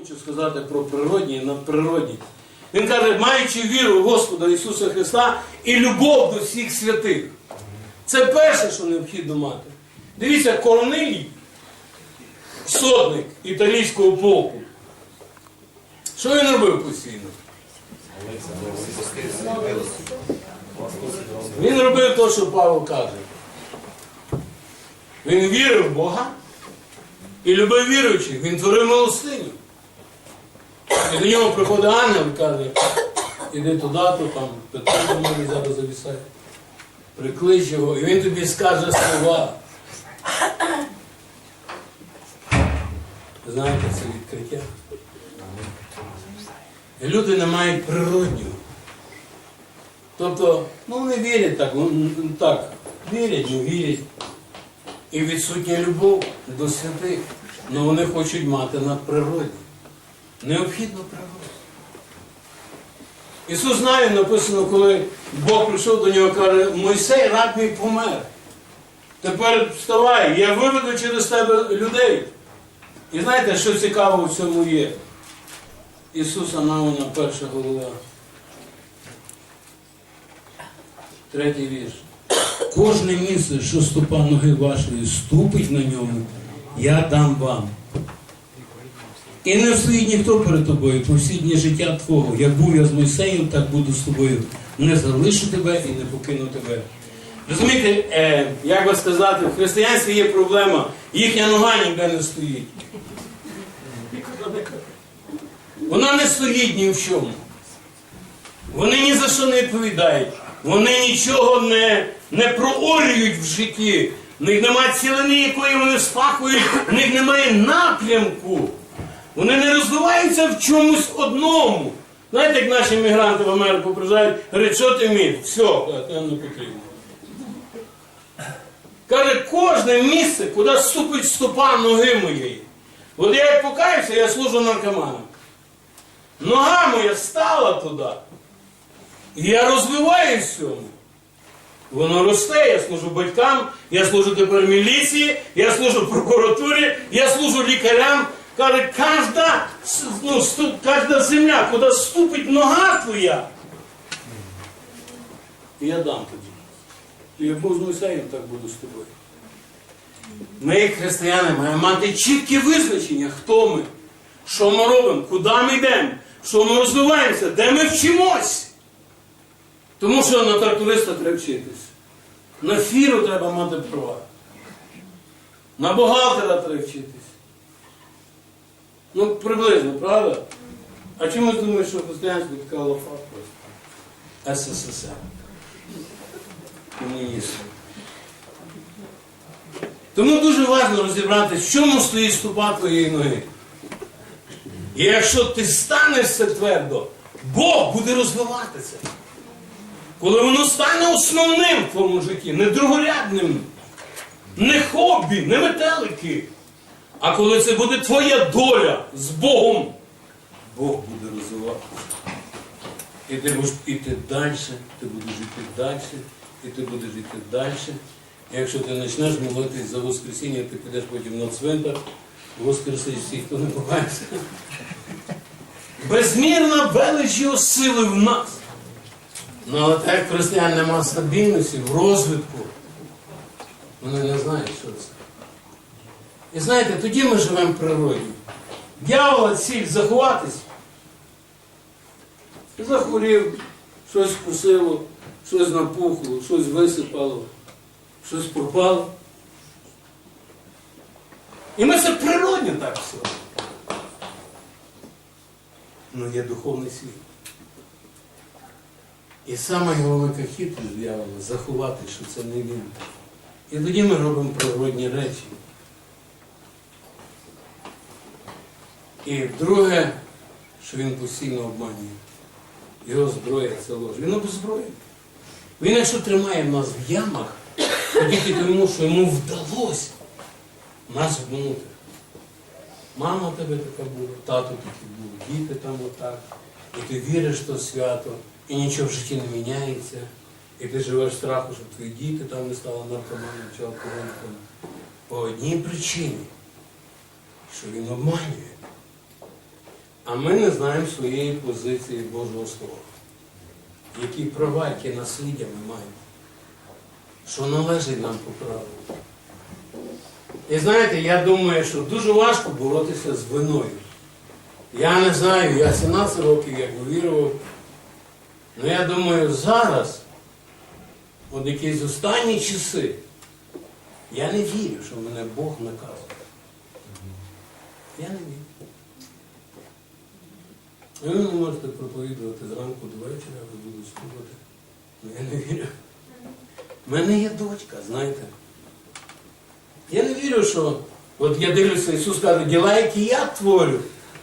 Хочу сказати про природні і надприродні. Він каже, маючи віру в Господа Ісуса Христа і любов до всіх святих. Це перше, що необхідно мати. Дивіться, Корнилій, сотник італійського полку. Що він робив постійно? Він робив те, що Павло каже. Він вірив в Бога і любив віруючих. Він творив милостиню. І до нього приходить ангел і каже, іди туди, то там до мене зараз завісає. Приклич його, і він тобі скаже слова. Знаєте, це відкриття. І люди не мають природнього. Тобто, ну вони вірять так, ну, так, вірять, ну вірять. І відсутня любов до святих. але вони хочуть мати надприродні. Необхідно природу. Ісус знає, написано, коли Бог прийшов до нього каже, Мойсей, раб мій помер. Тепер вставай, я виведу через тебе людей. І знаєте, що цікаво в цьому є? Ісуса Навона, перша голова. Третій вірш. Кожне місце, що ступа ноги вашої ступить на ньому, я дам вам. І не встоїть ніхто перед тобою по всі дні життя Твого. Як був я з Мойсеєм, так буду з тобою. Не залишу тебе і не покину тебе. Розумієте, е, як би сказати, в християнстві є проблема, їхня нога ніде не стоїть. Вона не стоїть ні в чому. Вони ні за що не відповідають. Вони нічого не, не проорюють в житті. В них немає цілини, якої вони спахують, в них немає напрямку. Вони не розвиваються в чомусь одному. Знаєте, як наші мігранти в Америку приїжджають, говорять, що ти вмієш? Все, це не потрібно. Каже, кожне місце, куди ступить стопа ноги моєї. От я як покаюся, я служу наркоманом. Нога моя стала туди. І я розвиваюсь в цьому. Воно росте, я служу батькам, я служу тепер міліції, я служу прокуратурі, я служу лікарям. Каже, кожна, ну, сту- кожна земля, куди ступить нога твоя. Я дам тобі. І як був з так буду з тобою. Ми, християни, маємо мати чітке визначення, хто ми, що ми робимо, куди ми йдемо, що ми розвиваємося, де ми вчимось. Тому що на тракториста треба вчитись. На фіру треба мати права. На бухгалтера треба вчитись. Ну, приблизно, правда? А чомусь думаєш, що християнство така лафа просто. СССР. Комунізм. Тому дуже важливо розібратися, в чому стоїть ступа твоєї ноги. І якщо ти станешся твердо, Бог буде розвиватися. Коли воно стане основним в твоєму житті, не другорядним, не хобі, не метелики. А коли це буде твоя доля з Богом, Бог буде розвиватися. І ти будеш йти далі, ти будеш жити далі, і ти будеш жити далі. І якщо ти почнеш молитись за Воскресіння, ти підеш потім на цвинтар, воскресиш всіх, хто не покається. Безмірна велич його сили в нас. Ну, але так як християн нема стабільності в розвитку, вони не знають, що це. І знаєте, тоді ми живемо в природі. Дьявола ціль заховатись. Захворів, щось вкусило, щось напухло, щось висипало, щось пропало. І ми це природньо так все. Ну є духовний світ. І сама його велика хитрість дьявола заховати, що це не він. І тоді ми робимо природні речі. І друге, що він постійно обманює. Його зброя це лож. Він обезброєний. Він якщо тримає нас в ямах, то тільки тому, що йому вдалося нас обманути. Мама тебе така була, тато такий був, діти там отак. І ти віриш в то свято, і нічого в житті не міняється. І ти живеш в страху, щоб твої діти там не стали наркоманами чи алкоголіками. По одній причині, що він обманює. А ми не знаємо своєї позиції Божого Слова. Які права, які насліддя ми маємо. Що належить нам по праву. І знаєте, я думаю, що дуже важко боротися з виною. Я не знаю, я 17 років як вірував. Ну я думаю, зараз, от якісь останні часи, я не вірю, що мене Бог наказує. Я не вірю. Ви не можете проповідувати зранку до вечора, ви будуть слухати. Ну я не вірю. У мене є дочка, знаєте. Я не вірю, що от я дивлюся, Ісус каже, діла, які я творю.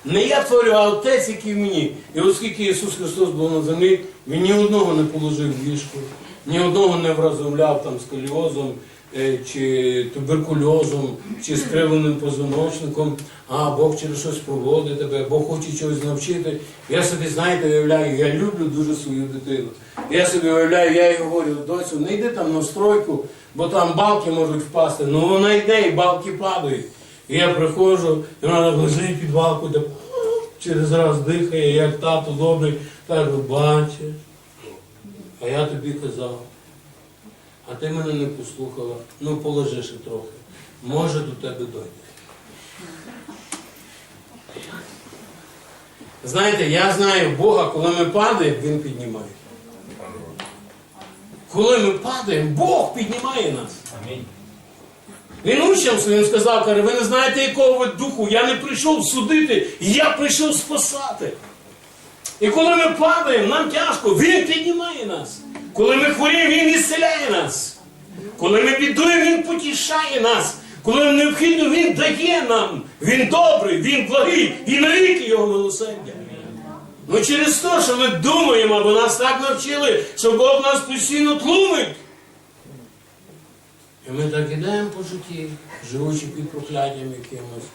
Не я творю, а Отець, який мені. І оскільки Ісус Христос був на землі, Він ні одного не положив в ліжку, ні одного не вразумляв там сколіозом, е, чи туберкульозом, чи скривленим позвоночником, а Бог через щось проводить тебе, Бог хоче чогось навчити. Я собі, знаєте, уявляю, я люблю дуже свою дитину. Я собі уявляю, я їй говорю, доцю, не йди там на стройку, бо там балки можуть впасти. Ну вона йде і балки падають. І я приходжу, і вона лежить під балку, де через раз дихає, як тато добрий, кажу, бачиш. А я тобі казав, а ти мене не послухала. Ну положи ще трохи. Може до тебе дойде. Знаєте, я знаю Бога, коли ми падаємо, Він піднімає. Коли ми падаємо, Бог піднімає нас. Він учням своїм сказав, каже, ви не знаєте, якого ви духу, я не прийшов судити, я прийшов спасати. І коли ми падаємо, нам тяжко, Він піднімає нас. Коли ми хворіємо, Він ісцеляє нас. Коли ми бідуємо, Він потішає нас. Коли нам необхідно, Він дає нам. Він добрий, Він благий і навіки Його милосердя. Ну через те, що ми думаємо, бо нас так навчили, що Бог нас постійно тлумить. І ми так ідемо по житті, живучи під прокляттям якимось,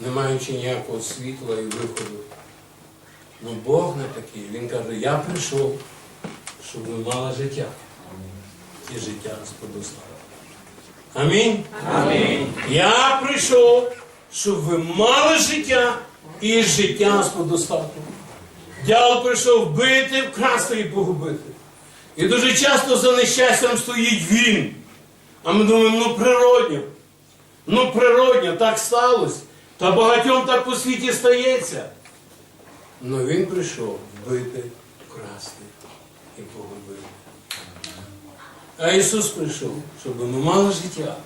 не маючи ніякого світла і виходу. Ну Бог не такий. Він каже, я прийшов, щоб ви мали життя. І життя з подостатку. Амінь. Амінь. Я прийшов, щоб ви мали життя і життя з подостатку. Дьявол прийшов бити, вкрасти і погубити. І дуже часто за нещастям стоїть він. А ми думаємо, ну природньо. Ну природньо, так сталося. Та багатьом так по світі стається. Ну він прийшов вбити, вкрасти і погубити. А Ісус прийшов, щоб ми мали життя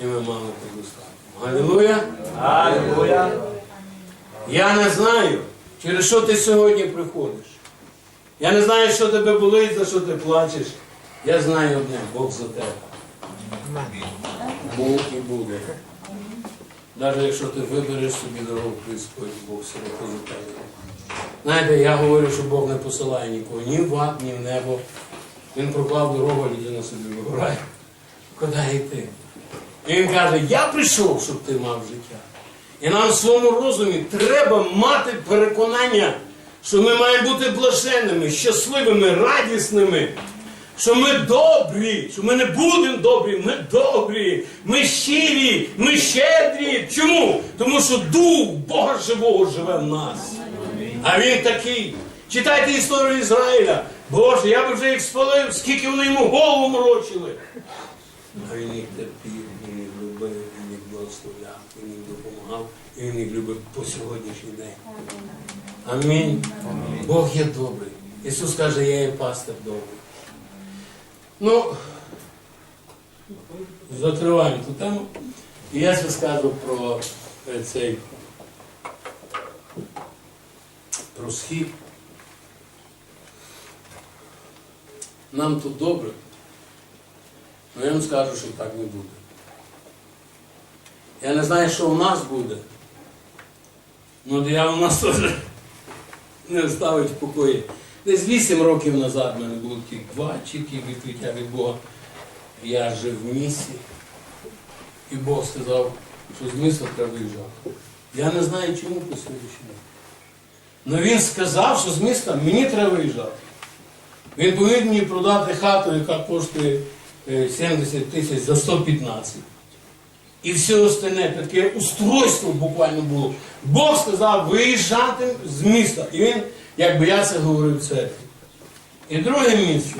і ми мали подостатку. Алілуя! Аллилуйя. Я не знаю, через що ти сьогодні приходиш. Я не знаю, що тебе болить, за що ти плачеш. Я знаю одне, Бог за тебе. Був і буде. Навіть якщо ти вибереш собі дорогу Господь, Бог все одно за тебе. Знаєте, я говорю, що Бог не посилає нікого ні в ад, ні в небо. Він проклав дорогу, людина собі вибирає. Куди йти? І він каже, я прийшов, щоб ти мав життя. І нам в своєму розумі треба мати переконання, що ми маємо бути блаженними, щасливими, радісними, що ми добрі, що ми не будемо добрі, ми добрі, ми щирі, ми щедрі. Чому? Тому що Дух Бога живого живе в нас. А він такий. Читайте історію Ізраїля. Боже, я би вже їх спалив, скільки вони йому голову морочили. А він їх терпів, він їх любив, він їх благословляв, він їм допомагав, і він їх любив по сьогоднішній день. Амінь. Бог є добрий. Ісус каже, я є пастир добрий. Ну, закриваємо ту тему. І я ще скажу про е, цей про. Нам тут добре. Ну я вам скажу, що так не буде. Я не знаю, що у нас буде. Ну диявол нас теж не ставить в покої. Десь 8 років назад в мене було такі два чіткі відкриття від Бога. Я жив в місті, і Бог сказав, що з міста треба виїжджати. Я не знаю, чому по сьогоднішньому. Ну він сказав, що з міста мені треба виїжджати. Він повинен мені продати хату, яка коштує е, 70 тисяч за 115. і все остальне, таке устройство буквально було. Бог сказав виїжджати з міста. І він, якби я це говорив в церкві. І друге місце.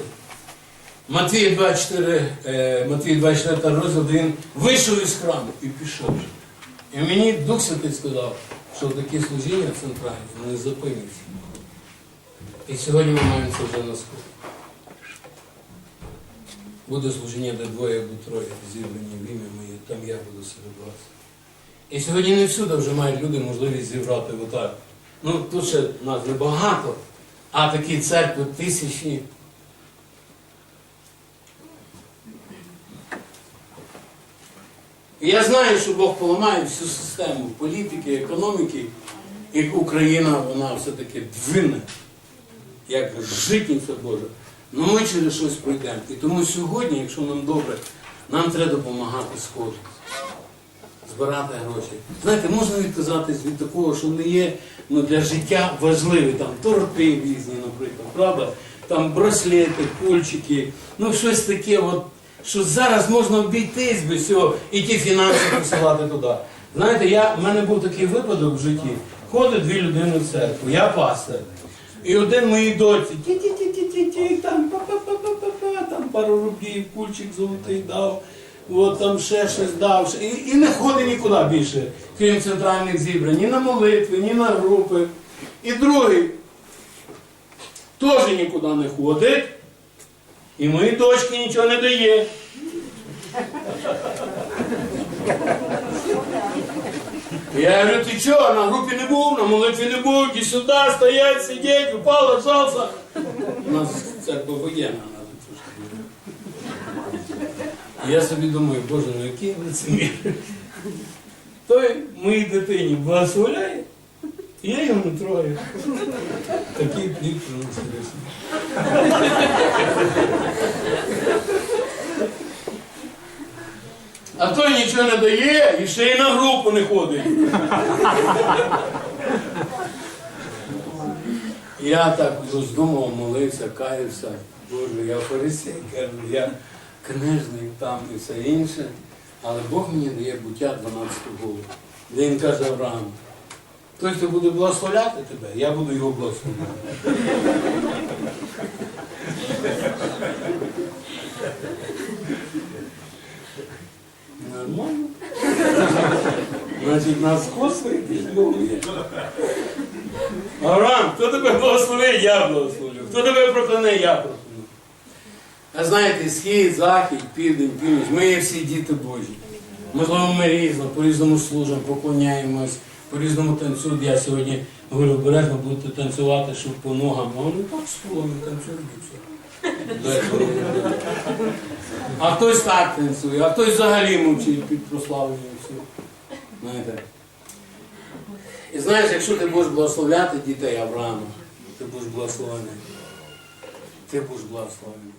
Матвій 24, е, Матвій 24 розділ, він вийшов із храму і пішов. І мені Дух Святий сказав, що такі служіння центральні, вони зупиняться. І сьогодні ми маємо це вже на сході. Буде служіння, де двоє або троє зібрані в ім'я моє, там я буду серед вас. І сьогодні не всюди вже мають люди можливість зібрати отак. Ну, тут ще нас небагато, а такі церкви тисячні. Я знаю, що Бог поламає всю систему політики, економіки, і Україна, вона все-таки двине, як житниця Божа. Ну ми через щось пройдемо. І тому сьогодні, якщо нам добре, нам треба допомагати сходу. Збирати гроші. Знаєте, можна відказатись від такого, що не є ну, для життя важливі, там торти різні, наприклад, правда? Там браслети, кульчики, ну щось таке, от, що зараз можна обійтись без цього і ті фінанси посилати туди. Знаєте, я, в мене був такий випадок в житті. Ходить дві людини в церкву, я пастор. І один моїй доці, ті-ті-ті-ті-ті, там па-па-па-па-па, там пару рублів, кульчик золотий дав, от там ще щось дав. І, і не ходить нікуди більше, крім центральних зібрань, ні на молитви, ні на групи. І другий теж нікуди не ходить, і моїй дочці нічого не дає. Я говорю, ты что, на группе не был, на молитве не был, иди сюда, стоять, сидеть, упал, отжался. У нас церковь воєнна, вона тут трошки. Я собі думаю, боже, ну який лицемір. Той моїй дитині благословляє, і я його не трогаю. Такий плід приносить. А той нічого не дає і ще й на групу не ходить. Я так роздумав, молився, каявся. Боже, я фарисей, кажу, я книжник там і все інше. Але Бог мені дає буття 12 голову. Де він каже Авраам, той, хто буде благословляти тебе, я буду його благословляти. Нормально. Значить, нас косить є. Авраам, хто тебе благословить, я благословлю. Хто тебе прокляне, я прокляну. А знаєте, схід, захід, південь, північ, ми є всі діти Божі. Можливо, ми різно, по-різному служимо, поклоняємось, по-різному танцюємо. Я сьогодні говорю, обережно будете танцювати, щоб по ногам. А вони так столом танцюють. А хтось так танцює, а хтось взагалі мовчить під прославленням все. Знаєте. І знаєш, якщо ти будеш благословляти дітей Авраама, ти будеш благословений. Ти будеш благословений.